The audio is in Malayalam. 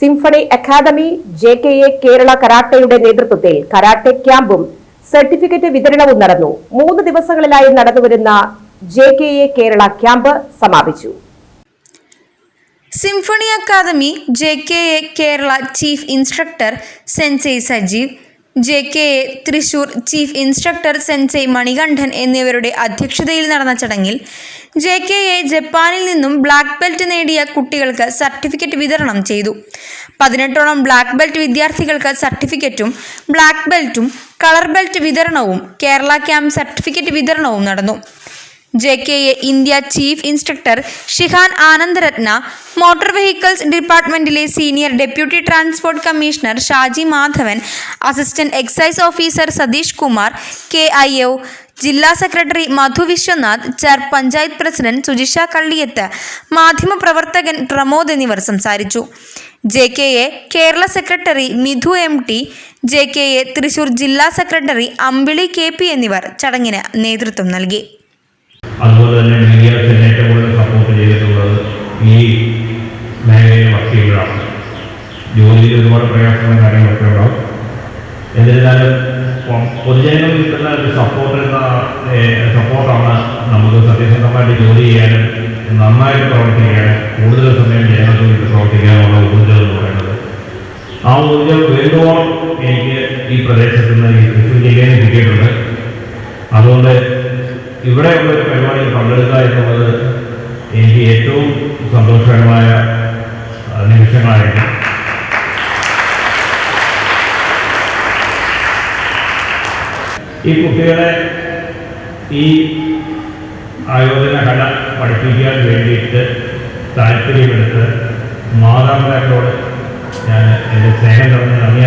Symphony academy J K A Kerala കരാട്ടയുടെ നേതൃത്വത്തിൽ കരാട്ടെ ക്യാമ്പും സർട്ടിഫിക്കറ്റ് വിതരണവും നടന്നു. മൂന്ന് ദിവസങ്ങളിലായി നടന്നുവരുന്ന J K A Kerala camp സമാപിച്ചു. Symphony academy J K A Kerala chief instructor sensei Sajeev J K A Thrissur chief instructor sensei Manikandan എന്നിവരുടെ അധ്യക്ഷതയിൽ നടന്ന ചടങ്ങിൽ ജെ കെ എ ജപ്പാനിൽ നിന്നും ബ്ലാക്ക് ബെൽറ്റ് നേടിയ കുട്ടികൾക്ക് സർട്ടിഫിക്കറ്റ് വിതരണം ചെയ്തു. പതിനെട്ടോളം ബ്ലാക്ക് ബെൽറ്റ് വിദ്യാർത്ഥികൾക്ക് സർട്ടിഫിക്കറ്റും ബ്ലാക്ക് ബെൽറ്റും കളർ ബെൽറ്റ് വിതരണവും കേരള ക്യാമ്പ് സർട്ടിഫിക്കറ്റ് വിതരണവും നടന്നു. J K A India chief instructor Shihan Anandaratna motor vehicles ഡിപ്പാർട്ട്മെന്റിലെ senior deputy transport commissioner Shaji Madhavan assistant excise officer Satheesh Kumar K I O ജില്ലാ സെക്രട്ടറി മധു വിശ്വനാഥ് ചാർ പഞ്ചായത്ത് പ്രസിഡന്റ് സുജിഷ കള്ളിയത്ത് മാധ്യമപ്രവർത്തകൻ പ്രമോദ് എന്നിവർ സംസാരിച്ചു. J K A Kerala secretary Mithu M T J K A Thrissur ജില്ലാ സെക്രട്ടറി അമ്പിളി കെ പി എന്നിവർ ചടങ്ങിന് നേതൃത്വം നൽകി. അതുപോലെ തന്നെ മീഡിയാസിന് ഏറ്റവും കൂടുതൽ സപ്പോർട്ട് ചെയ്തിട്ടുള്ളത് ഈ മേഖലയിൽ വർക്ക് ജോലിയിൽ ഒരുപാട് പ്രയാസങ്ങളും കാര്യങ്ങളൊക്കെ ഉണ്ടാവും. എന്നിരുന്നാലും പൊതുജനങ്ങൾ കിട്ടുന്ന ഒരു സപ്പോർട്ട് എന്ന സപ്പോർട്ടാണ് നമുക്ക് സത്യസന്ധമായിട്ട് ജോലി ചെയ്യാനും നന്നായിട്ട് പ്രവർത്തിക്കാനും കൂടുതൽ സമയം ജനങ്ങൾക്ക് വേണ്ടി പ്രവർത്തിക്കാനുള്ള ഊർജം എന്ന് പറയുന്നത്. ആ ഊർജം വേണ്ടുവോളം എനിക്ക് ഈ പ്രദേശത്ത് നിന്ന് ഈ തൃശ്ശൂർ ജില്ലയിൽ കിട്ടിയിട്ടുണ്ട്. അതുകൊണ്ട് ഇവിടെയുള്ള പരിപാടിയിൽ പങ്കെടുക്കുക എന്നുള്ളത് എനിക്ക് ഏറ്റവും സന്തോഷകരമായ നിമിഷങ്ങളായിരുന്നു. ഈ കുട്ടികളെ ഈ ആയോധന കല പഠിപ്പിക്കാൻ വേണ്ടിയിട്ട് താല്പര്യമെടുത്ത് മാതാപിതാക്കളോട് ഞാൻ എന്റെ സ്നേഹം നിറഞ്ഞ